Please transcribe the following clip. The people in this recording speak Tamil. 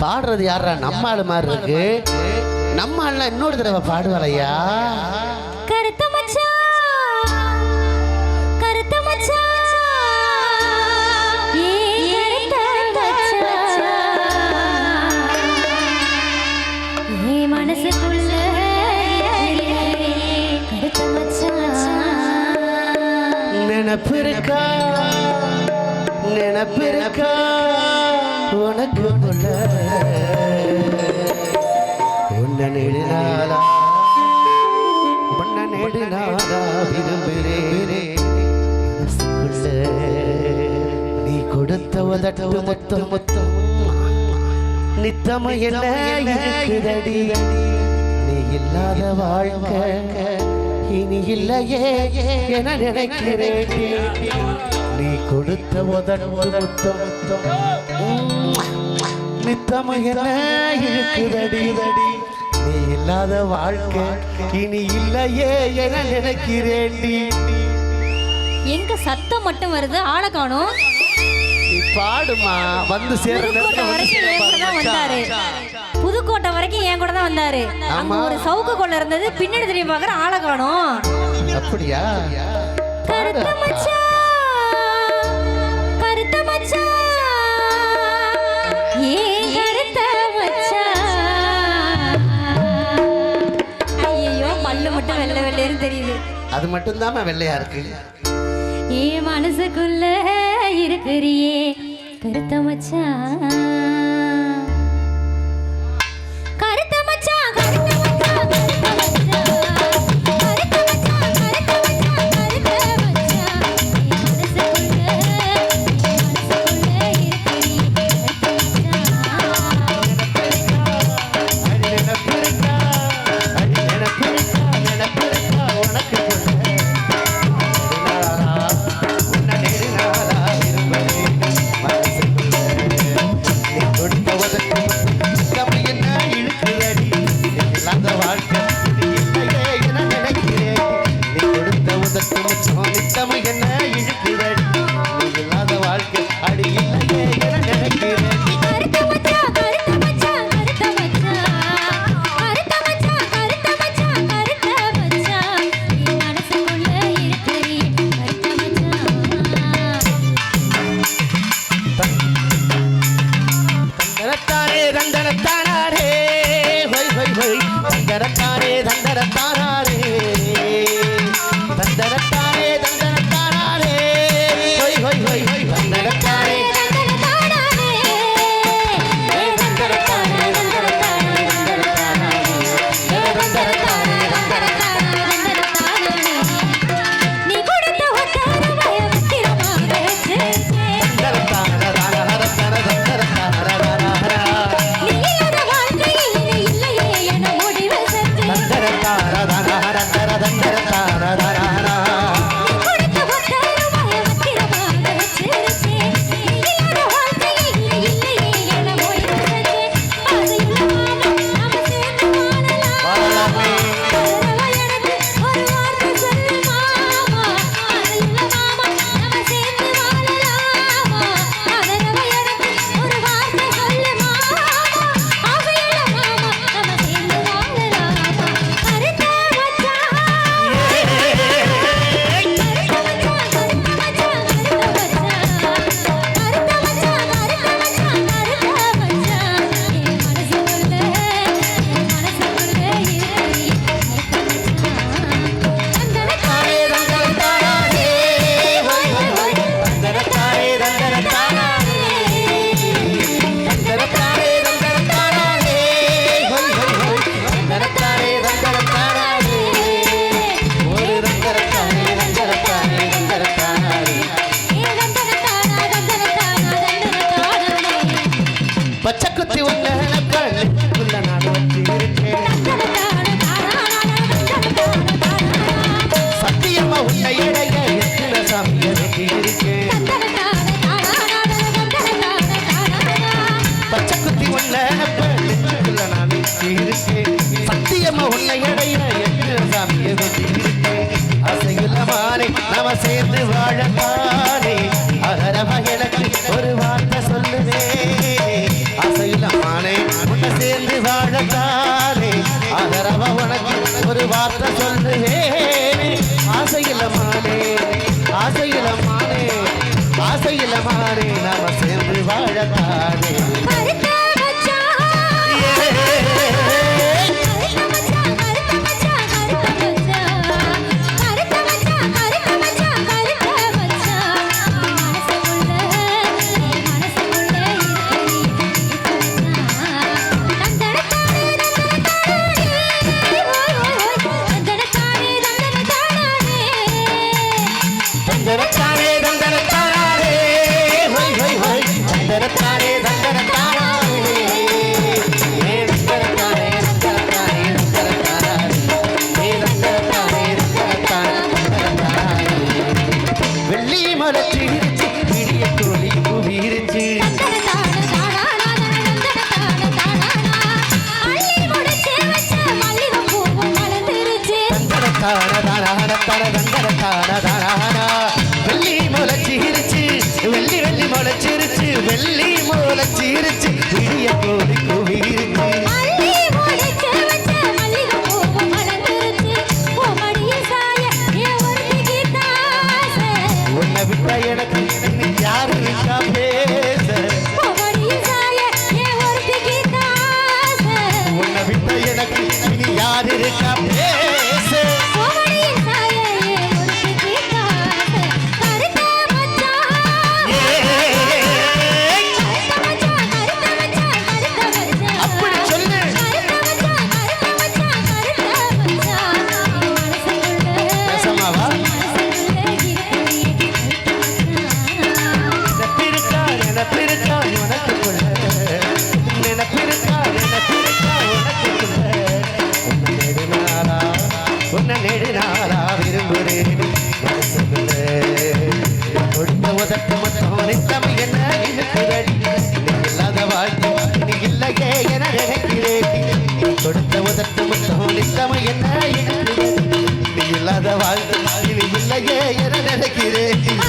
பாடுறது யாரா நம்ம ஆளு மாதிரி இருக்கு. நம்ம ஆள்லாம் இன்னொரு தடவை பாடுவாரையா கருத்து இருக்கா உனக்கு உள்ள உன்னை நெடுநாளா உன்னை நெடுநாளா விரும்புகிறேனே. நீ கொடுத்த உதட்ட மொத்தம் மொத்தம் நித்தம என்ன இருக்குதடி? நீ இல்லாத வாழ்க்கை இனி இல்லையே என நினைக்கிறேன். நீ கொடுத்த உதடு மொத்தம் மொத்தம் நித்தம என்ன இருக்குதடி நீ இல்லாத வாழ்க்கை இனி இல்லையே என நினைக்கிறேன் எங்க சத்தம் மட்டும் வருது? ஆளை காணோம். பாடுமா. வந்து புதுக்கோட்டை வரைக்கும் என் கூட தான் வந்தாரு. புதுக்கோட்டை வரைக்கும் என் கூட தான் வந்தாரு. அங்க ஒரு சவுக்கு கொள்ள இருந்தது. பின்னாடி திரும்பி பாக்குற ஆளை காணோம். அப்படியா? கருத்த மச்சான். அது மட்டும்தான் வெள்ளையா இருக்கு. ஏ மனசுக்குள்ள இருக்கிறியே கருத்த மச்சான் ஆடுகிறேனே ஆசையில மானே ஆசையில நாம சேர்ந்து வாழத்தானே மலச்சிருச்சு விடிய கோழி குவிருச்சு. வெள்ளி முளைச்சிருச்சு வெள்ளி வெள்ளி முளைச்சிருச்சு வெள்ளி முளைச்சிருச்சு விடிய கோடி குவிருச்சு உன்னை எனக்கு யாரு இருக்கா? கொடுத்த உதட்ட நித்தம் என்ன இருக்கிறடி இல்லாத வாழ்க்கை நீ இல்லையே என நினைக்கிறேன். கொடுத்த உதட்ட மொத்தம் நித்தம் என்ன இருக்கிறடி இல்லாத வாழ்க்கை நீ இல்லையே என நினைக்கிறேன்.